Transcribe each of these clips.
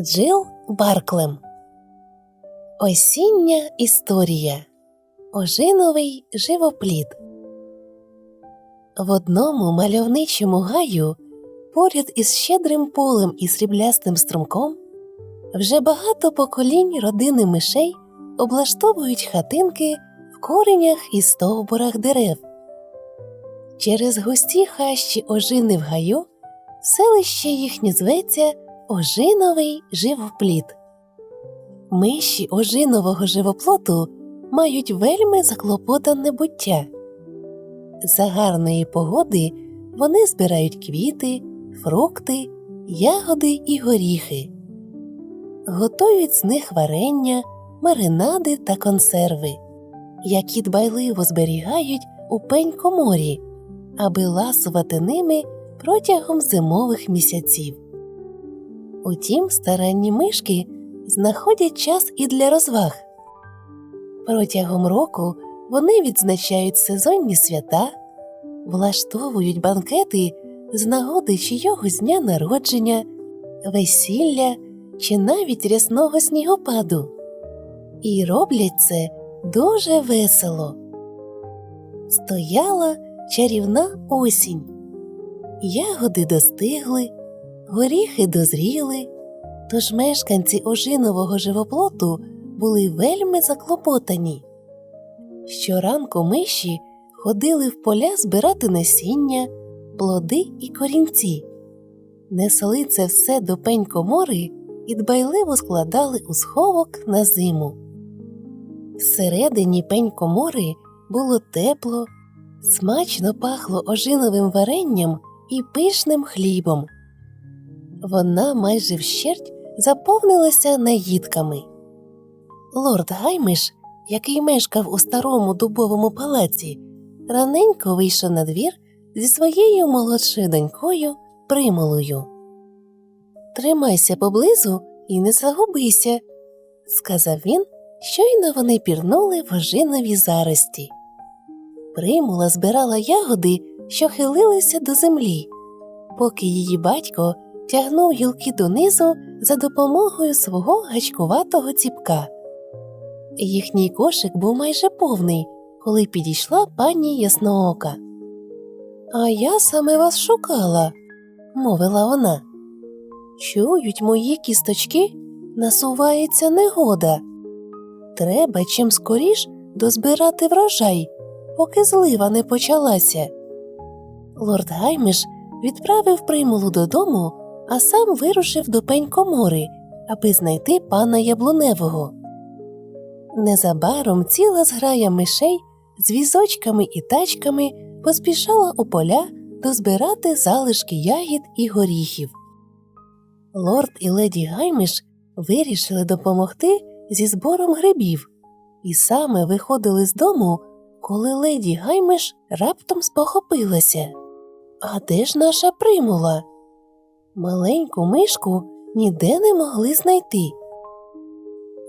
Джил Барклем. Осіння історія. Ожиновий живопліт В одному мальовничому гаю поряд із щедрим полем і сріблястим струмком вже багато поколінь родини мишей облаштовують хатинки в коренях і стовбурах дерев. Через густі хащі ожини в гаю селище їхнє зветься Ожиновий живопліт. Миші ожинового живоплоту мають вельми заклопотане буття. За гарної погоди вони збирають квіти, фрукти, ягоди і горіхи, готують з них варення, маринади та консерви, які дбайливо зберігають у пень-коморі, аби ласувати ними протягом зимових місяців. Утім, старанні мишки знаходять час і для розваг. Протягом року вони відзначають сезонні свята, влаштовують банкети з нагоди чийогось дня народження, весілля чи навіть рясного снігопаду. І роблять це дуже весело. Стояла чарівна осінь. Ягоди достигли, горіхи дозріли, тож мешканці ожинового живоплоту були вельми заклопотані. Щоранку миші ходили в поля збирати насіння, плоди і корінці, несли це все до пень комори і дбайливо складали у сховок на зиму. Всередині пень комори було тепло, смачно пахло ожиновим варенням і пишним хлібом. Вона майже вщерть заповнилася наїдками. Лорд Гаймиш, який мешкав у старому дубовому палаці, раненько вийшов на двір зі своєю молодшою донькою примулою. Тримайся поблизу і не загубися, сказав він, щойно вони пірнули в ожинові зарості. Примула збирала ягоди, що хилилися до землі, поки її батько тягнув гілки донизу за допомогою свого гачкуватого ціпка. Їхній кошик був майже повний, коли підійшла пані Ясноока. А я саме вас шукала, мовила вона. Чують мої кісточки, насувається негода. Треба чим скоріш дозбирати врожай, поки злива не почалася. Лорд Гаймиш відправив примулу додому, а сам вирушив до пень комори, аби знайти пана Яблуневого. Незабаром ціла зграя мишей з візочками і тачками поспішала у поля дозбирати залишки ягід і горіхів. Лорд і леді Гаймиш вирішили допомогти зі збором грибів і саме виходили з дому, коли леді Гаймиш раптом спохопилася. А де ж наша примула? Маленьку мишку ніде не могли знайти.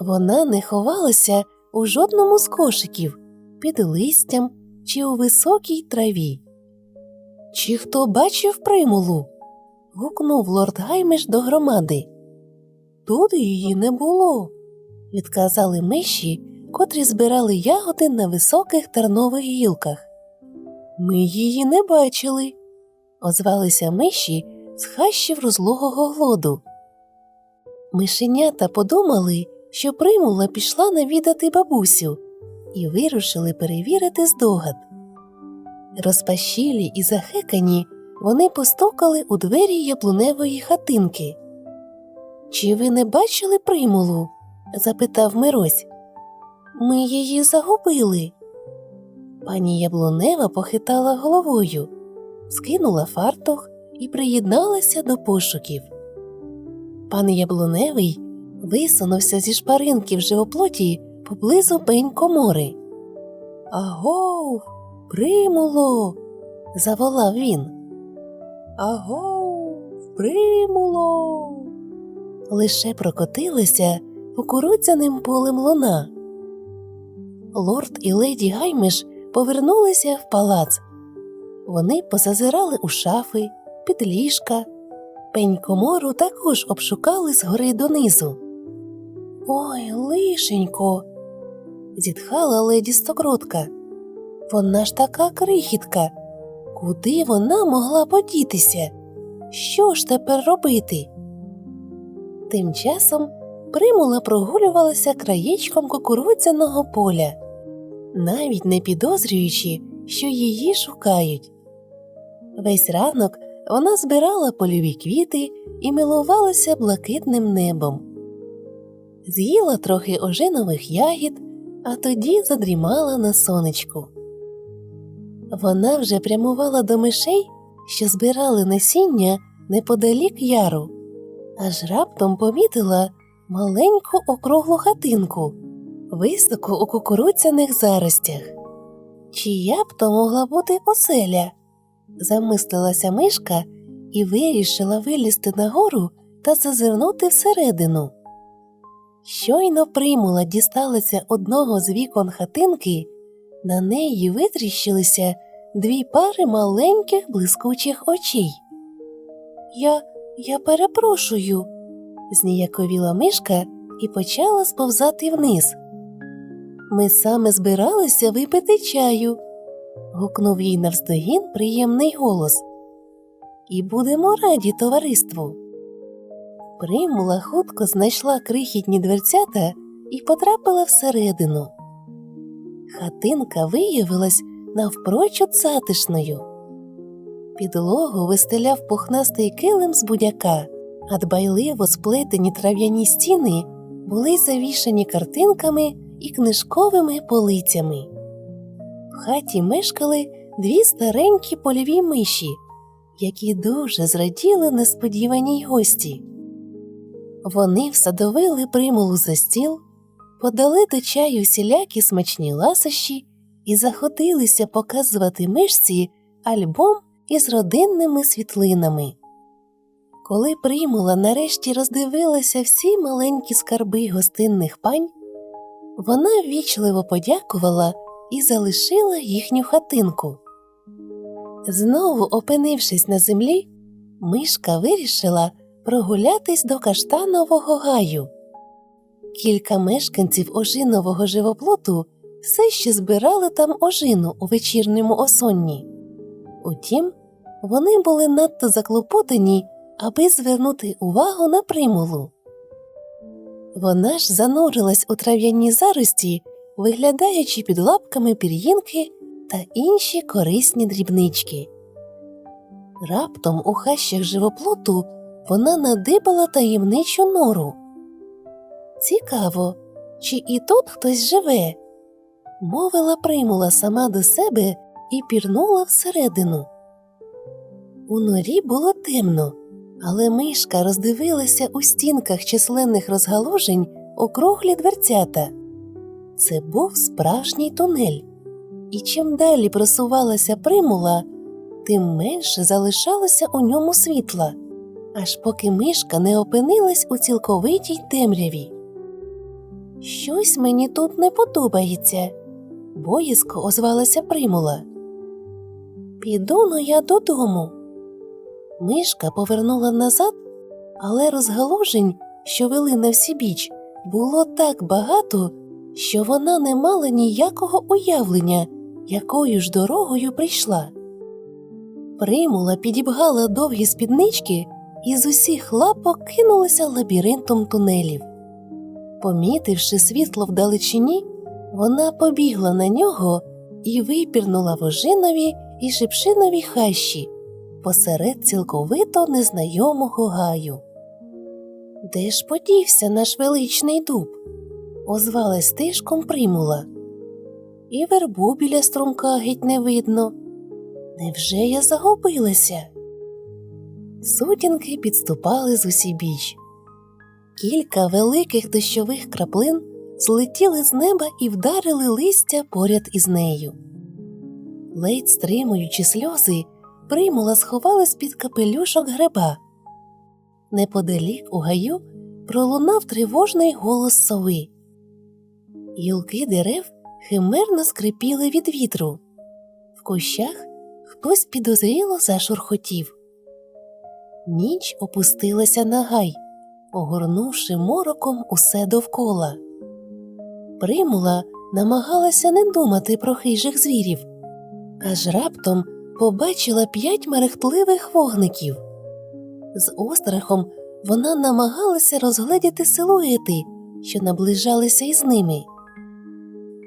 Вона не ховалася у жодному з кошиків під листям чи у високій траві. Чи хто бачив примулу? гукнув лорд Гаймиш до громади. Тут її не було, відказали миші, котрі збирали ягоди на високих тернових гілках. Ми її не бачили, озвалися миші з хащів розлогого глоду. Мишенята подумали, що примула пішла навідати бабусю, і вирушили перевірити здогад. Розпашілі і захекані вони постукали у двері яблуневої хатинки. Чи ви не бачили примулу? запитав Мирось. Ми її загубили. Пані Яблунева похитала головою, скинула фартух і приєдналася до пошуків. Пан Яблуневий висунувся зі шпаринки в живоплоті поблизу пень комори. Агов, примуло. заволав він. Агов, примуло. Лише прокотилася кукурудзяним полем луна. Лорд і леді Гаймиш повернулися в палац. Вони позазирали у шафи, під ліжка, Пень комору також обшукали згори донизу. Ой, лишенько, зітхала леді Стокротка. Вона ж така крихітка. Куди вона могла подітися? Що ж тепер робити? Тим часом примула прогулювалася краєчком кукурудзяного поля, навіть не підозрюючи, що її шукають. Весь ранок вона збирала польові квіти і милувалася блакитним небом. З'їла трохи ожинових ягід, а тоді задрімала на сонечку. Вона вже прямувала до мишей, що збирали насіння неподалік яру, аж раптом помітила маленьку округлу хатинку, високо у кукурудзяних заростях. Чия б то могла бути оселя? Замислилася мишка і вирішила вилізти нагору та зазирнути всередину. Щойно примула дісталася одного з вікон хатинки, на неї витріщилися дві пари маленьких блискучих очей. Я я перепрошую, зніяковіла мишка і почала сповзати вниз. Ми саме збиралися випити чаю, гукнув їй навздогін приємний голос. І будемо раді товариству. Примула хутко знайшла крихітні дверцята і потрапила всередину. Хатинка виявилась навпрочуд затишною. Підлогу вистеляв пухнастий килим з будяка, а дбайливо сплетені трав'яні стіни були завішані картинками і книжковими полицями. В хаті мешкали дві старенькі польові миші, які дуже зраділи несподіваній гості. Вони всадовили примулу за стіл, подали до чаю всілякі смачні ласощі і заходилися показувати мишці альбом із родинними світлинами. Коли примула нарешті роздивилася всі маленькі скарби гостинних пань, вона ввічливо подякувала і залишила їхню хатинку. Знову опинившись на землі, мишка вирішила прогулятись до каштанового гаю. Кілька мешканців ожинового живоплоту все ще збирали там ожину у вечірньому осонні. Утім, вони були надто заклопотані, аби звернути увагу на примулу. Вона ж занурилась у трав'яні зарості, виглядаючи під лапками пір'їнки та інші корисні дрібнички. Раптом у хащах живоплоту вона надибала таємничу нору. Цікаво, чи і тут хтось живе, мовила примула сама до себе і пірнула всередину. У норі було темно, але мишка роздивилася у стінках численних розгалужень округлі дверцята. Це був справжній тунель, і чим далі просувалася примула, тим менше залишалося у ньому світла, аж поки мишка не опинилась у цілковитій темряві. Щось мені тут не подобається, боязко озвалася примула. Піду но я додому. Мишка повернула назад, але розгалужень, що вели на всі біч, було так багато, що вона не мала ніякого уявлення, якою ж дорогою прийшла. Примула підібгала довгі спіднички і з усіх лапок кинулася лабіринтом тунелів. Помітивши світло вдалечині, вона побігла на нього і випірнула вожинові і шипшинові хащі посеред цілковито незнайомого гаю. Де ж подівся наш величний дуб? Озвалась тишком примула. І вербу біля струмка геть не видно. Невже я загубилася? Сутінки підступали з усібіч. Кілька великих дощових краплин злетіли з неба і вдарили листя поряд із нею. Ледь стримуючи сльози, примула сховалась під капелюшок гриба. Неподалік у гаю пролунав тривожний голос сови. Гілки дерев химерно скрипіли від вітру. В кущах хтось підозріло зашурхотів. Ніч опустилася на гай, огорнувши мороком усе довкола. Примула намагалася не думати про хижих звірів, аж раптом побачила п'ять мерехтливих вогників. З острахом вона намагалася розгледіти силуети, що наближалися із ними.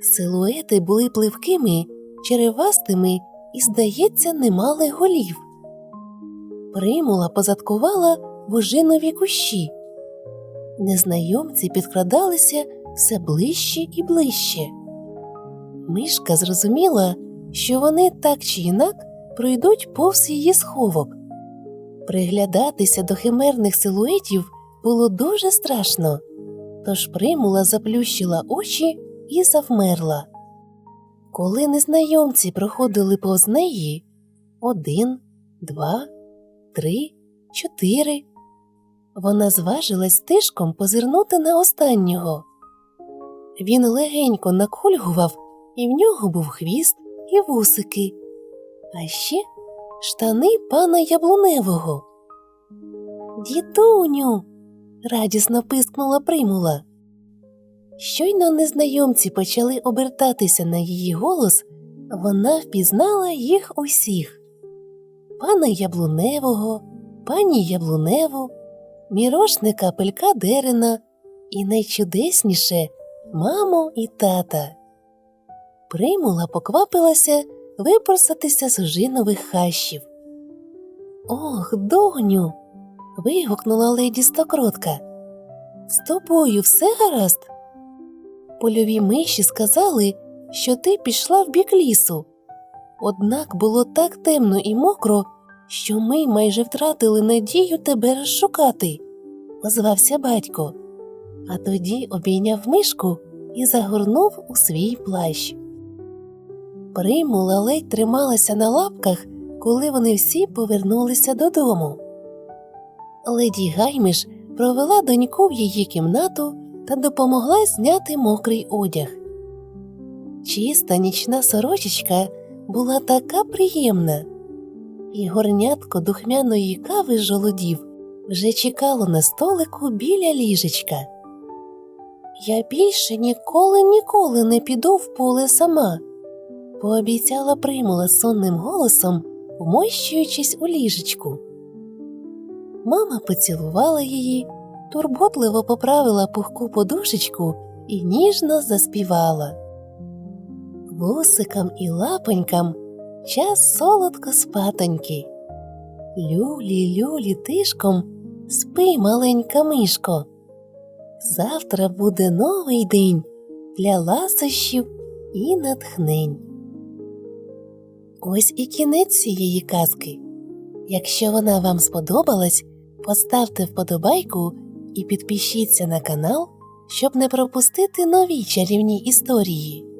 Силуети були пливкими, черевастими і, здається, не мали голів. Примула позадкувала в ожинові кущі. Незнайомці підкрадалися все ближче і ближче. Мишка зрозуміла, що вони так чи інак пройдуть повз її сховок. Приглядатися до химерних силуетів було дуже страшно, тож примула заплющила очі і завмерла. Коли незнайомці проходили повз неї один, два, три, чотири, вона зважилась тишком позирнути на останнього. Він легенько накульгував, і в нього був хвіст і вусики, а ще штани пана яблуневого. Дідуню. радісно пискнула примула. Щойно незнайомці почали обертатися на її голос, вона впізнала їх усіх пана яблуневого, пані яблуневу, мірошника пелька дерена і найчудесніше маму і тата. Примула поквапилася випросатися з ожинових хащів. Ох, доню. вигукнула леді Стокротка. З тобою все гаразд? Польові миші сказали, що ти пішла в бік лісу. Однак було так темно і мокро, що ми майже втратили надію тебе розшукати, озвався батько, а тоді обійняв мишку і загорнув у свій плащ. Примула ледь трималася на лапках, коли вони всі повернулися додому. Леді Гайміш провела доньку в її кімнату та допомогла зняти мокрий одяг. Чиста нічна сорочечка була така приємна, і горнятко духмяної кави з жолудів вже чекало на столику біля ліжечка. Я більше ніколи ніколи не піду в поле сама, пообіцяла примула сонним голосом, вмощуючись у ліжечку. Мама поцілувала її, турботливо поправила пухку подушечку і ніжно заспівала. Вусикам і лапонькам час солодко спатоньки. Люлі, люлі тишком, спи, маленька мишко. Завтра буде новий день для ласощів і натхнень. Ось і кінець цієї казки. Якщо вона вам сподобалась, поставте вподобайку і підпишіться на канал, щоб не пропустити нові чарівні історії.